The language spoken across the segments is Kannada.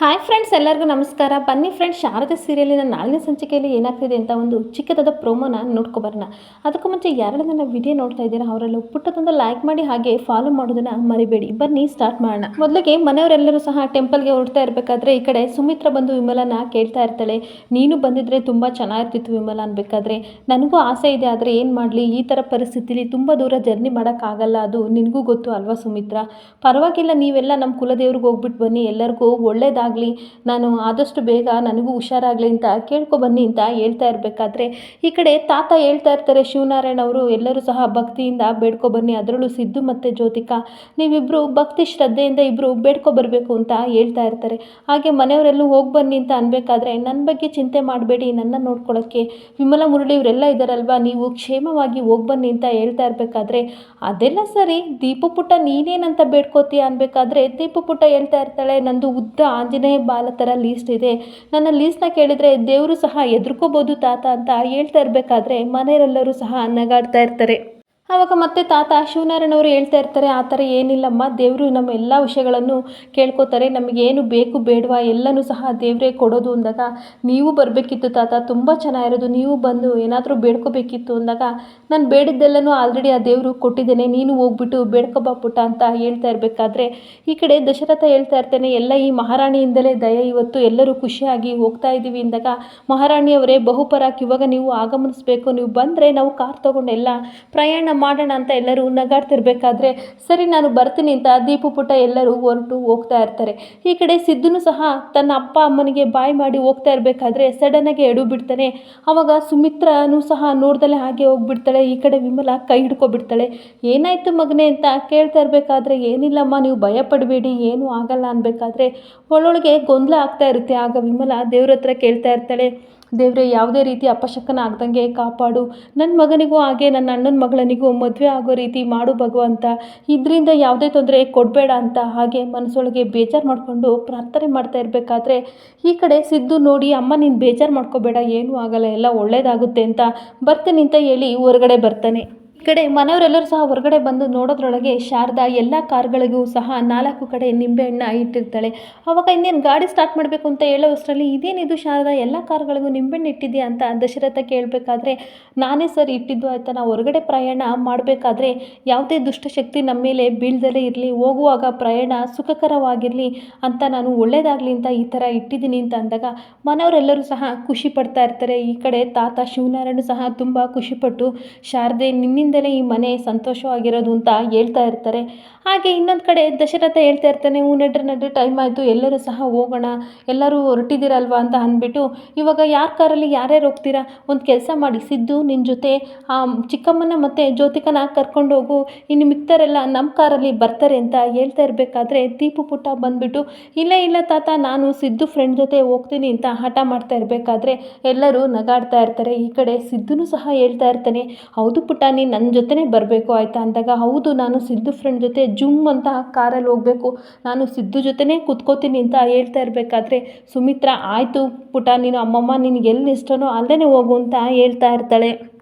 ಹಾಯ್ ಫ್ರೆಂಡ್ಸ್ ಎಲ್ಲರಿಗೂ ನಮಸ್ಕಾರ. ಬನ್ನಿ ಫ್ರೆಂಡ್ಸ್ ಶಾರದಾ ಸೀರಿಯಲಿನ ನಾಲ್ಕನೇ ಸಂಚಿಕೆಯಲ್ಲಿ ಏನಾಗ್ತಿದೆ ಅಂತ ಒಂದು ಚಿಕ್ಕದಾದ ಪ್ರೋಮೋನ ನೋಡ್ಕೊಬರೋಣ ಅದಕ್ಕೂ ಮುಂಚೆ ಯಾರೆಲ್ಲ ನನ್ನ ವಿಡಿಯೋ ನೋಡ್ತಾ ಇದ್ದೀರಾ, ಅವರೆಲ್ಲ ಪುಟ್ಟದೊಂದು ಲೈಕ್ ಮಾಡಿ ಹಾಗೆ ಫಾಲೋ ಮಾಡೋದನ್ನ ಮರಿಬೇಡಿ. ಬನ್ನಿ ಸ್ಟಾರ್ಟ್ ಮಾಡೋಣ. ಮೊದಲಿಗೆ ಮನೆಯವರೆಲ್ಲರೂ ಸಹ ಟೆಂಪಲ್ಗೆ ಹೊರಡ್ತಾ ಇರಬೇಕಾದ್ರೆ ಈ ಕಡೆ ಸುಮಿತ್ರ ಬಂದು ವಿಮಲನ ಕೇಳ್ತಾ ಇರ್ತಾಳೆ. ನೀನು ಬಂದಿದ್ರೆ ತುಂಬ ಚೆನ್ನಾಗಿರ್ತಿತ್ತು ವಿಮಲ ಅನ್ಬೇಕಾದ್ರೆ. ನನಗೂ ಆಸೆ ಇದೆ, ಆದರೆ ಏನು ಮಾಡಲಿ? ಈ ಥರ ಪರಿಸ್ಥಿತಿಲಿ ತುಂಬ ದೂರ ಜರ್ನಿ ಮಾಡೋಕ್ಕಾಗಲ್ಲ ಅದು ನಿನಗೂ ಗೊತ್ತು ಅಲ್ವಾ ಸುಮಿತ್ರ? ಪರವಾಗಿಲ್ಲ, ನೀವೆಲ್ಲ ನಮ್ಮ ಕುಲದೇವ್ರಿಗೆ ಹೋಗ್ಬಿಟ್ಟು ಬನ್ನಿ. ಎಲ್ಲರಿಗೂ ಒಳ್ಳೇದಾಗಲಿ ನಾನು ಆದಷ್ಟು ಬೇಗ ನನಗೂ ಹುಷಾರಾಗಲಿ ಅಂತ ಕೇಳ್ಕೊ ಬನ್ನಿ ಅಂತ ಹೇಳ್ತಾ ಇರಬೇಕಾದ್ರೆ, ಈ ಕಡೆ ತಾತ ಹೇಳ್ತಾ ಇರ್ತಾರೆ ಶಿವನಾರಾಯಣ ಅವರು, ಎಲ್ಲರೂ ಸಹ ಭಕ್ತಿಯಿಂದ ಬೇಡ್ಕೊ ಬನ್ನಿ, ಅದರಲ್ಲೂ ಸಿದ್ದು ಮತ್ತು ಜ್ಯೋತಿಕಾ ನೀವಿಬ್ಬರು ಭಕ್ತಿ ಶ್ರದ್ಧೆಯಿಂದ ಇಬ್ಬರು ಬೇಡ್ಕೊ ಬರಬೇಕು ಅಂತ ಹೇಳ್ತಾ ಇರ್ತಾರೆ. ಹಾಗೆ ಮನೆಯವರೆಲ್ಲೂ ಹೋಗಿ ಬನ್ನಿ ಅಂತ ಅನ್ಬೇಕಾದ್ರೆ ನನ್ನ ಬಗ್ಗೆ ಚಿಂತೆ ಮಾಡಬೇಡಿ, ನನ್ನ ನೋಡ್ಕೊಳ್ಳೋಕ್ಕೆ ವಿಮಲ ಮುರಳಿ ಇವರೆಲ್ಲ ಇದ್ದಾರಲ್ವಾ ನೀವು ಕ್ಷೇಮವಾಗಿ ಹೋಗಿ ಬನ್ನಿ ಅಂತ ಹೇಳ್ತಾ ಇರಬೇಕಾದ್ರೆ, ಅದೆಲ್ಲ ಸರಿ, ದೀಪಪುಟ ನೀನೇನಂತ ಬೇಡ್ಕೋತೀಯ ಅನ್ಬೇಕಾದ್ರೆ, ದೀಪಪುಟ ಹೇಳ್ತಾ ಇರ್ತಾಳೆ, ನಂದು ಉದ್ದ ಆಂಜನೇಯ ಬಾಲ ಥರ ಲೀಸ್ಟ್ ಇದೆ. ನನ್ನ ಲೀಸ್ಟ್ನ ಕೇಳಿದರೆ ದೇವರು ಸಹ ಎದುರ್ಕೋಬೋದು ತಾತ ಅಂತ ಹೇಳ್ತಾ ಇರಬೇಕಾದ್ರೆ ಮನೆಯವರೆಲ್ಲರೂ ಸಹ ನಗಾಡ್ತಾ ಇರ್ತಾರೆ. ಆವಾಗ ಮತ್ತೆ ತಾತ ಶಿವನಾರಾಯಣವರು ಹೇಳ್ತಾ ಇರ್ತಾರೆ, ಆ ಥರ ಏನಿಲ್ಲಮ್ಮ, ದೇವರು ನಮ್ಮ ಎಲ್ಲ ವಿಷಯಗಳನ್ನು ಕೇಳ್ಕೊತಾರೆ, ನಮಗೇನು ಬೇಕು ಬೇಡವಾ, ಎಲ್ಲನೂ ಸಹ ದೇವರೇ ಕೊಡೋದು ಅಂದಾಗ ನೀವು ಬರಬೇಕಿತ್ತು ತಾತ, ತುಂಬ ಚೆನ್ನಾಗಿರೋದು, ನೀವು ಬಂದು ಏನಾದರೂ ಬೇಡ್ಕೋಬೇಕಿತ್ತು ಅಂದಾಗ ನಾನು ಬೇಡಿದ್ದೆಲ್ಲನೂ ಆಲ್ರೆಡಿ ಆ ದೇವರು ಕೊಟ್ಟಿದ್ದೇನೆ, ನೀನು ಹೋಗ್ಬಿಟ್ಟು ಬೇಡ್ಕೊಬಾ ಪುಟ ಅಂತ ಹೇಳ್ತಾ ಇರಬೇಕಾದ್ರೆ ಈ ಕಡೆ ದಶರಥ ಹೇಳ್ತಾ ಇರ್ತೇನೆ, ಎಲ್ಲ ಈ ಮಹಾರಾಣಿಯಿಂದಲೇ ದಯ, ಇವತ್ತು ಎಲ್ಲರೂ ಖುಷಿಯಾಗಿ ಹೋಗ್ತಾ ಇದ್ದೀವಿ ಅಂದಾಗ ಮಹಾರಾಣಿಯವರೇ ಬಹುಪರಾಕ್, ಇವಾಗ ನೀವು ಆಗಮನಿಸ್ಬೇಕು, ನೀವು ಬಂದರೆ ನಾವು ಕಾರ್ ತೊಗೊಂಡೆಲ್ಲ ಪ್ರಯಾಣ ಮಾಡೋಣ ಅಂತ ಎಲ್ಲರೂ ನಗಾಡ್ತಿರ್ಬೇಕಾದ್ರೆ, ಸರಿ ನಾನು ಬರ್ತೀನಿ ಅಂತ ದೀಪು ಪುಟ್ಟ ಎಲ್ಲರೂ ಹೊರಟು ಹೋಗ್ತಾ ಇರ್ತಾರೆ. ಈ ಕಡೆ ಸಿದ್ದುನು ಸಹ ತನ್ನ ಅಪ್ಪ ಅಮ್ಮನಿಗೆ ಬಾಯ್ ಮಾಡಿ ಹೋಗ್ತಾ ಇರಬೇಕಾದ್ರೆ ಸಡನ್ನಾಗಿ ಎಡು ಬಿಡ್ತಾನೆ. ಆವಾಗ ಸುಮಿತ್ರನೂ ಸಹ ನೋಡ್ದಲೇ ಹಾಗೆ ಹೋಗ್ಬಿಡ್ತಾಳೆ. ಈ ಕಡೆ ವಿಮಲ ಕೈ ಹಿಡ್ಕೊಬಿಡ್ತಾಳೆ. ಏನಾಯಿತು ಮಗನೆ ಅಂತ ಕೇಳ್ತಾ ಇರಬೇಕಾದ್ರೆ, ಏನಿಲ್ಲಮ್ಮ, ನೀವು ಭಯ ಪಡಬೇಡಿ ಏನೂ ಆಗಲ್ಲ ಅನ್ಬೇಕಾದ್ರೆ ಒಳೊಳಗೆ ಗೊಂದಲ ಆಗ್ತಾ ಇರುತ್ತೆ. ಆಗ ವಿಮಲ ದೇವ್ರ ಹತ್ರ ಕೇಳ್ತಾ ಇರ್ತಾಳೆ. ದೇವ್ರೆ, ಯಾವುದೇ ರೀತಿ ಅಪಶಕನ ಆಗ್ದಂಗೆ ಕಾಪಾಡು. ನನ್ನ ಮಗನಿಗೂ ಹಾಗೆ, ನನ್ನ ಅಣ್ಣನ ಮಗಳನಿಗೂ ಮದುವೆ ಆಗೋ ರೀತಿ ಮಾಡು ಭಗವಂತ. ಇದರಿಂದ ಯಾವುದೇ ತೊಂದರೆ ಕೊಡಬೇಡ ಅಂತ. ಹಾಗೆ ಮನಸ್ಸೊಳಗೆ ಬೇಜಾರು ಮಾಡಿಕೊಂಡು ಪ್ರಾರ್ಥನೆ ಮಾಡ್ತಾ ಇರಬೇಕಾದ್ರೆ, ಈ ಕಡೆ ಸಿದ್ದು ನೋಡಿ, ಅಮ್ಮ, ನೀನು ಬೇಜಾರು ಮಾಡ್ಕೋಬೇಡ, ಏನೂ ಆಗಲ್ಲ, ಎಲ್ಲ ಒಳ್ಳೇದಾಗುತ್ತೆ ಅಂತ ಬರ್ತೇನೆ ಅಂತ ಹೇಳಿ ಹೊರಗಡೆ ಬರ್ತಾನೆ. ಈ ಕಡೆ ಮನೆಯವರೆಲ್ಲರೂ ಸಹ ಹೊರಗಡೆ ಬಂದು ನೋಡೋದ್ರೊಳಗೆ ಶಾರದಾ ಎಲ್ಲ ಕಾರ್ಗಳಿಗೂ ಸಹ ನಾಲ್ಕು ಕಡೆ ನಿಂಬೆಹಣ್ಣ ಇಟ್ಟಿರ್ತಾಳೆ. ಅವಾಗ ಇನ್ನೇನು ಗಾಡಿ ಸ್ಟಾರ್ಟ್ ಮಾಡಬೇಕು ಅಂತ ಹೇಳೋ ಅಷ್ಟರಲ್ಲಿ ಇದೇನಿದು ಶಾರದಾ? ಎಲ್ಲ ಕಾರ್ಗಳಿಗೂ ನಿಂಬೆಹಣ್ಣು ಇಟ್ಟಿದೆಯಾ ಅಂತ ದಶರಥ ಕೇಳಬೇಕಾದ್ರೆ, ನಾನೇ ಸರ್ ಇಟ್ಟಿದ್ದು ಆಯಿತಾ? ನಾವು ಹೊರಗಡೆ ಪ್ರಯಾಣ ಮಾಡಬೇಕಾದ್ರೆ ಯಾವುದೇ ದುಷ್ಟಶಕ್ತಿ ನಮ್ಮ ಮೇಲೆ ಬೀಳ್ದಲೇ ಇರಲಿ, ಹೋಗುವಾಗ ಪ್ರಯಾಣ ಸುಖಕರವಾಗಿರಲಿ ಅಂತ ನಾನು ಒಳ್ಳೇದಾಗಲಿ ಅಂತ ಈ ಥರ ಇಟ್ಟಿದ್ದೀನಿ ಅಂತ ಅಂದಾಗ ಮನೆಯವರೆಲ್ಲರೂ ಸಹ ಖುಷಿ ಪಡ್ತಾ ಇರ್ತಾರೆ. ಈ ಕಡೆ ತಾತ ಶಿವನಾರಾಯಣ ಸಹ ತುಂಬ ಖುಷಿಪಟ್ಟು, ಶಾರದೆ ನಿನ್ನಿಂದಲೇ ಈ ಮನೆ ಸಂತೋಷವಾಗಿರೋದು ಅಂತ ಹೇಳ್ತಾ ಇರ್ತಾರೆ. ಹಾಗೆ ಇನ್ನೊಂದು ಕಡೆ ದಶರಥ ಹೇಳ್ತಾ ಇರ್ತಾನೆ ಹ್ಞೂ ನಡ್ರಿ ನಡ್ರಿ ಟೈಮ್ ಆಯಿತು, ಎಲ್ಲರೂ ಸಹ ಹೋಗೋಣ, ಎಲ್ಲರೂ ಹೊರಟಿದ್ದೀರಲ್ವಾ? ಅಂತ ಅಂದ್ಬಿಟ್ಟು, ಇವಾಗ ಯಾರ ಕಾರಲ್ಲಿ ಯಾರ್ಯಾರು ಹೋಗ್ತೀರಾ? ಒಂದು ಕೆಲಸ ಮಾಡಿ, ಸಿದ್ದು ನಿನ್ನ ಜೊತೆ, ಆ, ಚಿಕ್ಕಮ್ಮನ ಮತ್ತು ಜ್ಯೋತಿಕನ ಕರ್ಕೊಂಡು ಹೋಗು. ಇನ್ನು ಮಿಕ್ತರೆಲ್ಲ ನಮ್ಮ ಕಾರಲ್ಲಿ ಬರ್ತಾರೆ ಅಂತ ಹೇಳ್ತಾ ಇರಬೇಕಾದ್ರೆ ದೀಪು ಪುಟ್ಟ ಬಂದುಬಿಟ್ಟು, ಇಲ್ಲ ಇಲ್ಲ ತಾತ, ನಾನು ಸಿದ್ದು ಫ್ರೆಂಡ್ ಜೊತೆ ಹೋಗ್ತೀನಿ ಅಂತ ಹಠ ಮಾಡ್ತಾ ಇರಬೇಕಾದ್ರೆ ಎಲ್ಲರೂ ನಗಾಡ್ತಾ ಇರ್ತಾರೆ. ಈ ಕಡೆ ಸಿದ್ದುನು ಸಹ ಹೇಳ್ತಾ ಇರ್ತಾನೆ, ಹೌದು ಪುಟ್ಟ, ನೀನು ನನ್ನ ಜೊತೆನೇ ಬರಬೇಕು ಆಯಿತಾ ಅಂದಾಗ, ಹೌದು, ನಾನು ಸಿದ್ದು ಫ್ರೆಂಡ್ ಜೊತೆ ಜುಮ್ ಅಂತ ಕಾರಲ್ಲಿ ಹೋಗಬೇಕು. ನಾನು ಸಿದ್ದು ಜೊತೆನೇ ಕೂತ್ಕೋತೀನಿ ಅಂತ ಹೇಳ್ತಾ ಇರಬೇಕಾದ್ರೆ, ಸುಮಿತ್ರಾ, ಆಯಿತು ಪುಟ, ನೀನು ಅಮ್ಮಮ್ಮ, ನಿನಗೆ ಎಲ್ಲಿ ಇಷ್ಟನೋ ಅಲ್ಲೇ ಹೋಗು ಅಂತ ಹೇಳ್ತಾ ಇರ್ತಾಳೆ.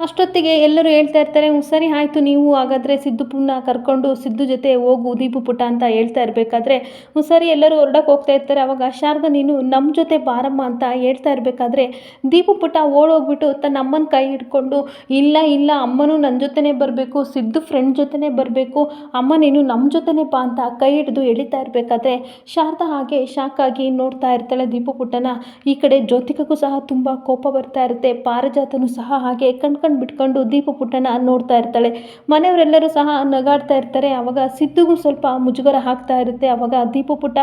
ಅಷ್ಟೊತ್ತಿಗೆ ಎಲ್ಲರೂ ಹೇಳ್ತಾ ಇರ್ತಾರೆ "ಹ್ಞೂ, ಸರಿ ಆಯಿತು ನೀವು ಹಾಗಾದರೆ ಸಿದ್ದು ಪುಣ್ಣ ಕರ್ಕೊಂಡು ಸಿದ್ದು ಜೊತೆ ಹೋಗು ದೀಪು ಪುಟ ಅಂತ ಹೇಳ್ತಾ ಇರಬೇಕಾದ್ರೆ ಸರಿ ಎಲ್ಲರೂ ಹೊರಡಕ್ಕೆ ಹೋಗ್ತಾ ಇರ್ತಾರೆ. ಅವಾಗ ಶಾರದಾ ನೀನು ನಮ್ಮ ಜೊತೆ ಬಾರಮ್ಮ ಅಂತ ಹೇಳ್ತಾ ಇರಬೇಕಾದ್ರೆ ದೀಪು ಪುಟ ಓಡೋಗ್ಬಿಟ್ಟು ತನ್ನ ಅಮ್ಮನ ಕೈ ಹಿಡ್ಕೊಂಡು ಇಲ್ಲ ಇಲ್ಲ ಅಮ್ಮನೂ ನನ್ನ ಜೊತೆನೇ ಬರಬೇಕು ಸಿದ್ದು ಫ್ರೆಂಡ್ ಜೊತೆನೇ ಬರಬೇಕು ಅಮ್ಮ ನೀನು ನಮ್ಮ ಜೊತೆನೇ ಬಾ ಅಂತ ಕೈ ಹಿಡಿದು ಎಳಿತಾ ಇರಬೇಕಾದ್ರೆ ಶಾರದಾ ಹಾಗೆ ಶಾಕಾಗಿ ನೋಡ್ತಾ ಇರ್ತಾಳೆ ದೀಪು ಪುಟ್ಟನ ಈ ಕಡೆ ಜ್ಯೋತಿಕಕ್ಕೂ ಸಹ ತುಂಬ ಕೋಪ ಬರ್ತಾ ಇರುತ್ತೆ ಪಾರಿಜಾತನೂ ಸಹ ಹಾಗೆ ಕಣ್ಕಂಡು ಬಿಟ್ಕೊಂಡು ದೀಪ ಪುಟ್ಟನ ನೋಡ್ತಾ ಇರ್ತಾಳೆ. ಮನೆಯವರೆಲ್ಲರೂ ಸಹ ನಗಾಡ್ತಾ ಇರ್ತಾರೆ. ಆವಾಗ ಸಿದ್ದುಗೂ ಸ್ವಲ್ಪ ಮುಜುಗರ ಆಗ್ತಾ ಇರುತ್ತೆ. ಆವಾಗ ದೀಪ ಪುಟ್ಟ,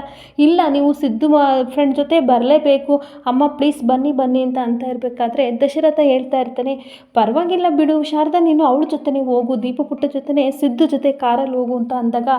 ಇಲ್ಲ, ನೀವು ಸಿದ್ದು ಫ್ರೆಂಡ್ ಜೊತೆ ಬರಲೇಬೇಕು. ಅಮ್ಮ ಪ್ಲೀಸ್ ಬನ್ನಿ ಬನ್ನಿ ಅಂತ ಅಂತ ಇರಬೇಕಾದ್ರೆ ದಶರಥ ಹೇಳ್ತಾ ಇರ್ತಾನೆ, ಪರವಾಗಿಲ್ಲ ಬಿಡು, ಶಾರದಾ, ನೀನು ಅವಳ ಜೊತೆನೇ ಹೋಗು, ದೀಪ ಪುಟ್ಟ ಜೊತೆನೇ ಸಿದ್ದು ಜೊತೆ ಕಾರಲ್ಲಿ ಹೋಗು ಅಂತ ಅಂದಾಗ,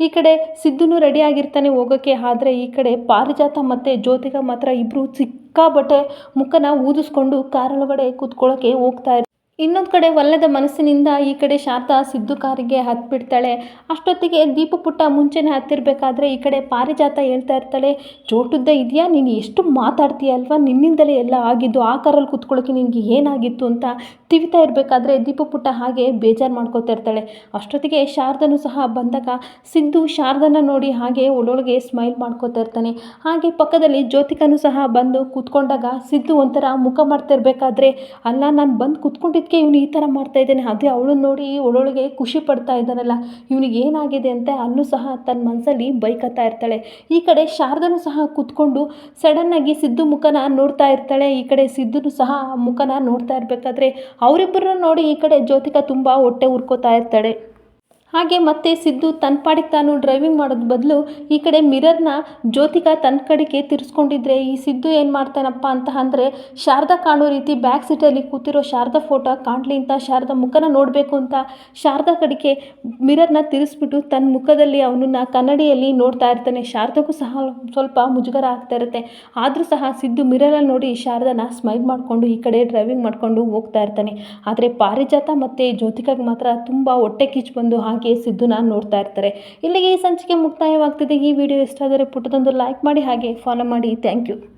ಈ ಕಡೆ ಸಿದ್ದುನು ರೆಡಿ ಆಗಿರ್ತಾನೆ ಹೋಗೋಕ್ಕೆ. ಆದರೆ ಈ ಕಡೆ ಪಾರಿಜಾತ ಮತ್ತು ಜ್ಯೋತಿಗ ಮಾತ್ರ ಇಬ್ಬರು ಸಿಕ್ಕಾಬಟ್ಟೆ ಮುಖನ ಊದಿಸ್ಕೊಂಡು ಕಾರೊಳಗಡೆ ಕೂತ್ಕೊಳ್ಳೋಕ್ಕೆ ಹೋಗ್ತಾ ಇನ್ನೊಂದು ಕಡೆ ಒಲ್ಲದ ಮನಸ್ಸಿನಿಂದ ಈ ಕಡೆ ಶಾರದಾ ಸಿದ್ದು ಕಾರಿಗೆ ಹತ್ಬಿಡ್ತಾಳೆ. ಅಷ್ಟೊತ್ತಿಗೆ ದೀಪು ಪುಟ್ಟ ಮುಂಚೆನೇ ಹತ್ತಿರಬೇಕಾದ್ರೆ ಈ ಕಡೆ ಪಾರಿಜಾತ ಹೇಳ್ತಾ ಇರ್ತಾಳೆ ಚೋಟುದ್ದ ಇದೆಯಾ? ನೀನು ಎಷ್ಟು ಮಾತಾಡ್ತೀಯ ಅಲ್ವಾ? ನಿನ್ನಿಂದಲೇ ಎಲ್ಲ ಆಗಿದ್ದು, ಆ ಕಾರಲ್ಲಿ ಕೂತ್ಕೊಳ್ಳೋಕೆ ನಿನಗೆ ಏನಾಗಿತ್ತು? ಅಂತ ತಿವಿತಾ ಇರಬೇಕಾದ್ರೆ ದೀಪು ಪುಟ್ಟ ಹಾಗೆ ಬೇಜಾರು ಮಾಡ್ಕೋತಾ ಇರ್ತಾಳೆ. ಅಷ್ಟೊತ್ತಿಗೆ ಶಾರದನು ಸಹ ಬಂದಾಗ ಸಿದ್ದು ಶಾರದನ ನೋಡಿ ಹಾಗೆ ಒಳೊಳಗೆ ಸ್ಮೈಲ್ ಮಾಡ್ಕೋತಾ ಇರ್ತಾನೆ. ಹಾಗೆ ಪಕ್ಕದಲ್ಲಿ ಜ್ಯೋತಿಕನು ಸಹ ಬಂದು ಕೂತ್ಕೊಂಡಾಗ ಸಿದ್ದು ಒಂಥರ ಮುಖ ಮಾಡ್ತಾ ಇರಬೇಕಾದ್ರೆ, ಅಲ್ಲ ನಾನು ಬಂದು ಕೂತ್ಕೊಂಡಿದ್ದಕ್ಕೆ ಇವನು ಈ ಥರ ಮಾಡ್ತಾ ಇದ್ದಾನೆ. ಅದೇ ಅವಳು ನೋಡಿ ಒಳೊಳಗೆ ಖುಷಿ ಪಡ್ತಾ ಇದ್ದಾನಲ್ಲ. ಇವನಿಗೆ ಏನಾಗಿದೆ ಅಂತ ಅಲ್ಲೂ ಸಹ ತನ್ನ ಮನಸ್ಸಲ್ಲಿ ಬೈಕತ್ತಾ ಇರ್ತಾಳೆ. ಈ ಕಡೆ ಶಾರದನು ಸಹ ಕೂತ್ಕೊಂಡು ಸಡನ್ನಾಗಿ ಸಿದ್ದು ಮುಖನ ನೋಡ್ತಾ ಇರ್ತಾಳೆ. ಈ ಕಡೆ ಸಿದ್ದುನು ಸಹ ಮುಖನ ನೋಡ್ತಾ ಇರಬೇಕಾದ್ರೆ ಅವರಿಬ್ಬರನ್ನ ನೋಡಿ ಈ ಕಡೆ ಜ್ಯೋತಿಕಾ ತುಂಬ ಹೊಟ್ಟೆ ಉರ್ಕೋತಾ ಇರ್ತಾಳೆ. ಹಾಗೆ ಮತ್ತೆ ಸಿದ್ದು ತನ್ನ ಪಾಡಿಗೆ ತಾನು ಡ್ರೈವಿಂಗ್ ಮಾಡೋದು ಬದಲು ಈ ಕಡೆ ಮಿರರ್ನ ಜ್ಯೋತಿಕಾ ತನ್ನ ಕಡೆಗೆ ತಿರ್ಸ್ಕೊಂಡಿದ್ರೆ ಈ ಸಿದ್ದು ಏನು ಮಾಡ್ತಾನಪ್ಪ ಅಂತ ಅಂದರೆ ಶಾರದಾ ಕಾಣೋ ರೀತಿ ಬ್ಯಾಕ್ ಸೀಟಲ್ಲಿ ಕೂತಿರೋ ಶಾರದಾ ಫೋಟೋ ಕಾಣಲಿ ಅಂತ ಶಾರದಾ ಮುಖನ ನೋಡಬೇಕು ಅಂತ ಶಾರದಾ ಕಡೆಗೆ ಮಿರರ್ನ ತಿರ್ಸ್ಬಿಟ್ಟು ತನ್ನ ಮುಖದಲ್ಲಿ ಅವನನ್ನ ಕನ್ನಡಿಯಲ್ಲಿ ನೋಡ್ತಾ ಇರ್ತಾನೆ. ಶಾರದಕ್ಕೂ ಸಹ ಸ್ವಲ್ಪ ಮುಜುಗರ ಆಗ್ತಾ ಇರುತ್ತೆ. ಆದರೂ ಸಹ ಸಿದ್ದು ಮಿರರಲ್ಲಿ ನೋಡಿ ಶಾರದನ ಸ್ಮೈಲ್ ಮಾಡಿಕೊಂಡು ಈ ಕಡೆ ಡ್ರೈವಿಂಗ್ ಮಾಡಿಕೊಂಡು ಹೋಗ್ತಾ ಇರ್ತಾನೆ. ಆದರೆ ಪಾರಿಜಾತ ಮತ್ತು ಜ್ಯೋತಿಕಾಗೆ ಮಾತ್ರ ತುಂಬ ಹೊಟ್ಟೆ ಕಿಚ್ಚು ಬಂದು ಹಾಗೆ ಸಿದ್ದುನ ನೋಡ್ತಾ ಇರ್ತಾರೆ. ಇಲ್ಲಿಗೆ ಈ ಸಂಚಿಕೆ ಮುಕ್ತಾಯವಾಗ್ತಿದೆ. ಈ ವಿಡಿಯೋ ಇಷ್ಟ ಆದರೆ ಪುಟ್ಟದೊಂದು ಲೈಕ್ ಮಾಡಿ ಹಾಗೆ ಫಾಲೋ ಮಾಡಿ. Thank you